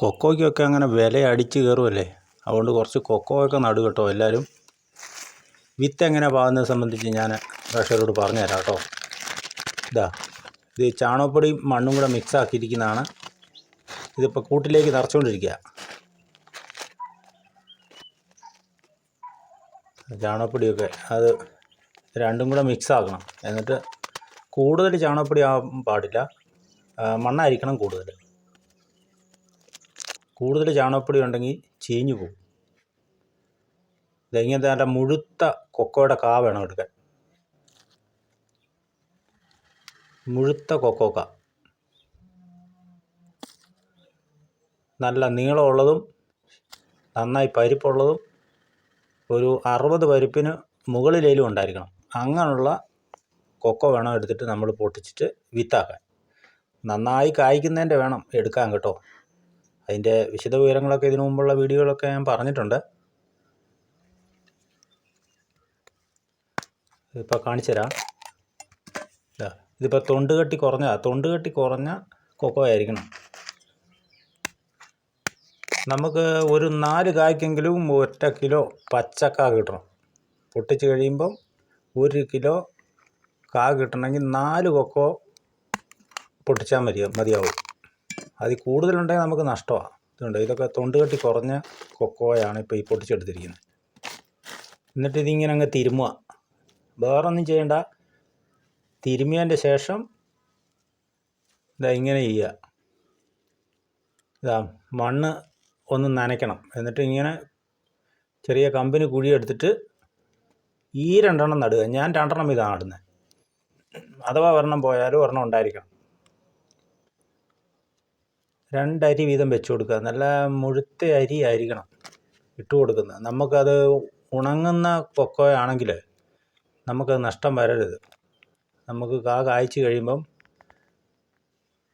കൊക്കോയ്ക്കൊക്കെ അങ്ങനെ വില അടിച്ച് കയറുമല്ലേ അതുകൊണ്ട് കുറച്ച് കൊക്കോ ഒക്കെ നടു കേട്ടോ എല്ലാവരും. വിത്ത് എങ്ങനെ പാകുന്നത് സംബന്ധിച്ച് ഞാൻ പ്രേക്ഷകരോട് പറഞ്ഞു തരാം കേട്ടോ. ഇതാ ഇത് ചാണകപ്പൊടിയും മണ്ണും കൂടെ മിക്സ് ആക്കിയിരിക്കുന്നതാണ്. ഇതിപ്പോൾ കൂട്ടിലേക്ക് നിറച്ചുകൊണ്ടിരിക്കുക. ചാണകപ്പൊടിയൊക്കെ അത് രണ്ടും കൂടെ മിക്സ് ആക്കണം. എന്നിട്ട് കൂടുതൽ ചാണകപ്പൊടി ആകാൻ പാടില്ല. മണ്ണായിരിക്കണം കൂടുതൽ. കൂടുതൽ ചാണകപ്പൊടി ഉണ്ടെങ്കിൽ ചീഞ്ഞു പോകും. ഇതെങ്ങനത്തെ നല്ല മുഴുത്ത കൊക്കോയുടെ കാ വേണം എടുക്കാൻ. മുഴുത്ത കൊക്കോക്ക നല്ല നീളമുള്ളതും നന്നായി പരിപ്പുള്ളതും ഒരു അറുപത് പരിപ്പിന് മുകളിലേലും ഉണ്ടായിരിക്കണം. അങ്ങനെയുള്ള കൊക്കോ വേണം എടുത്തിട്ട് നമ്മൾ പൊട്ടിച്ചിട്ട് വിത്താക്കാൻ. നന്നായി കായ്ക്കുന്നതിന്റെ വേണം എടുക്കാൻ കേട്ടോ. അതിന്റെ വിശദ വിവരങ്ങളൊക്കെ ഇതിനു മുമ്പുള്ള വീഡിയോകളൊക്കെ ഞാൻ പറഞ്ഞിട്ടുണ്ട്. ഇപ്പോൾ കാണിച്ചു തരാം. ഇതാ ഇതിപ്പോൾ തൊണ്ട് കെട്ടി കുറഞ്ഞ തൊണ്ട് കെട്ടി കുറഞ്ഞ കൊക്കോ ആയിരിക്കണം. നമുക്ക് ഒരു നാല് കായ്ക്കെങ്കിലും ഒറ്റ കിലോ പച്ചക്ക കിട്ടണം. പൊട്ടിച്ച് കഴിയുമ്പം ഒരു കിലോ കാ കിട്ടണമെങ്കിൽ നാല് കൊക്കോ പൊട്ടിച്ചാൽ മതി മതിയാവും. അതിൽ കൂടുതലുണ്ടെങ്കിൽ നമുക്ക് നഷ്ടമാണ്. ഇതുണ്ട്. ഇതൊക്കെ തൊണ്ട് കെട്ടി കുറഞ്ഞ കൊക്കോയാണ് ഇപ്പോൾ ഈ പൊട്ടിച്ചെടുത്തിരിക്കുന്നത്. എന്നിട്ട് ഇതിങ്ങനെ അങ്ങ് തിരുമുക. വേറൊന്നും ചെയ്യണ്ട. തിരുമിയതിന്റെ ശേഷം ഇതാ ഇങ്ങനെ ചെയ്യുക. ഇതാ മണ്ണ് ഒന്ന് നനയ്ക്കണം. എന്നിട്ട് ഇങ്ങനെ ചെറിയ കമ്പിന് കുഴിയെടുത്തിട്ട് ഈ രണ്ടെണ്ണം നടുക. ഞാൻ രണ്ടെണ്ണം ഇതാണ് നടുന്നത്. അഥവാ ഒരെണ്ണം പോയാലും ഒരെണ്ണം ഉണ്ടായിരിക്കണം. രണ്ടരി വീതം വെച്ച് കൊടുക്കുക. നല്ല മുഴുത്ത അരി ആയിരിക്കണം ഇട്ട് കൊടുക്കുന്നത്. നമുക്കത് ഉണങ്ങുന്ന കൊക്കോയാണെങ്കിൽ നമുക്കത് നഷ്ടം വരരുത്. നമുക്ക് കാ കായ്ച്ച് കഴിയുമ്പം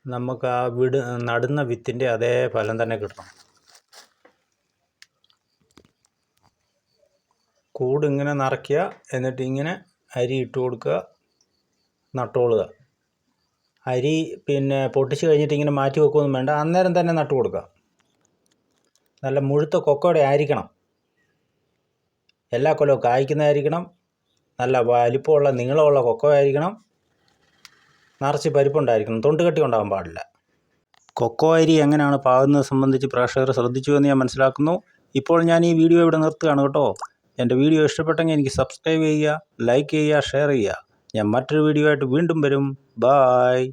നമുക്ക് ആ വിട് നടുന്ന വിത്തിന്റെ അതേ ഫലം തന്നെ കിട്ടണം. കൂടിങ്ങനെ നിറയ്ക്കുക. എന്നിട്ട് ഇങ്ങനെ അരി ഇട്ട് കൊടുക്കുക. നട്ടോളുക. അരി പിന്നെ പൊട്ടിച്ച് കഴിഞ്ഞിട്ട് ഇങ്ങനെ മാറ്റി വെക്കുകയൊന്നും വേണ്ട. അന്നേരം തന്നെ നട്ടു കൊടുക്കുക. നല്ല മുഴുത്ത കൊക്കോടെ ആയിരിക്കണം. എല്ലാ കൊല്ലവും കായ്ക്കുന്നതായിരിക്കണം. നല്ല വലിപ്പമുള്ള നീളമുള്ള കൊക്കോ ആയിരിക്കണം നിറച്ച് പരിപ്പുണ്ടായിരിക്കണം. തൊണ്ട് കെട്ടി ഉണ്ടാകാൻ പാടില്ല. കൊക്കോ അരി എങ്ങനെയാണ് പാകുന്നത് സംബന്ധിച്ച് പ്രേക്ഷകർ ശ്രദ്ധിച്ചു എന്ന് ഞാൻ മനസ്സിലാക്കുന്നു. ഇപ്പോൾ ഞാൻ ഈ വീഡിയോ ഇവിടെ നിർത്തുകയാണ് കേട്ടോ. എന്റെ വീഡിയോ ഇഷ്ടപ്പെട്ടെങ്കിൽ എനിക്ക് സബ്സ്ക്രൈബ് ചെയ്യുക ലൈക്ക് ചെയ്യുക ഷെയർ ചെയ്യുക. ഞാൻ മറ്റൊരു വീഡിയോ ആയിട്ട് വീണ്ടും വരും. ബായ്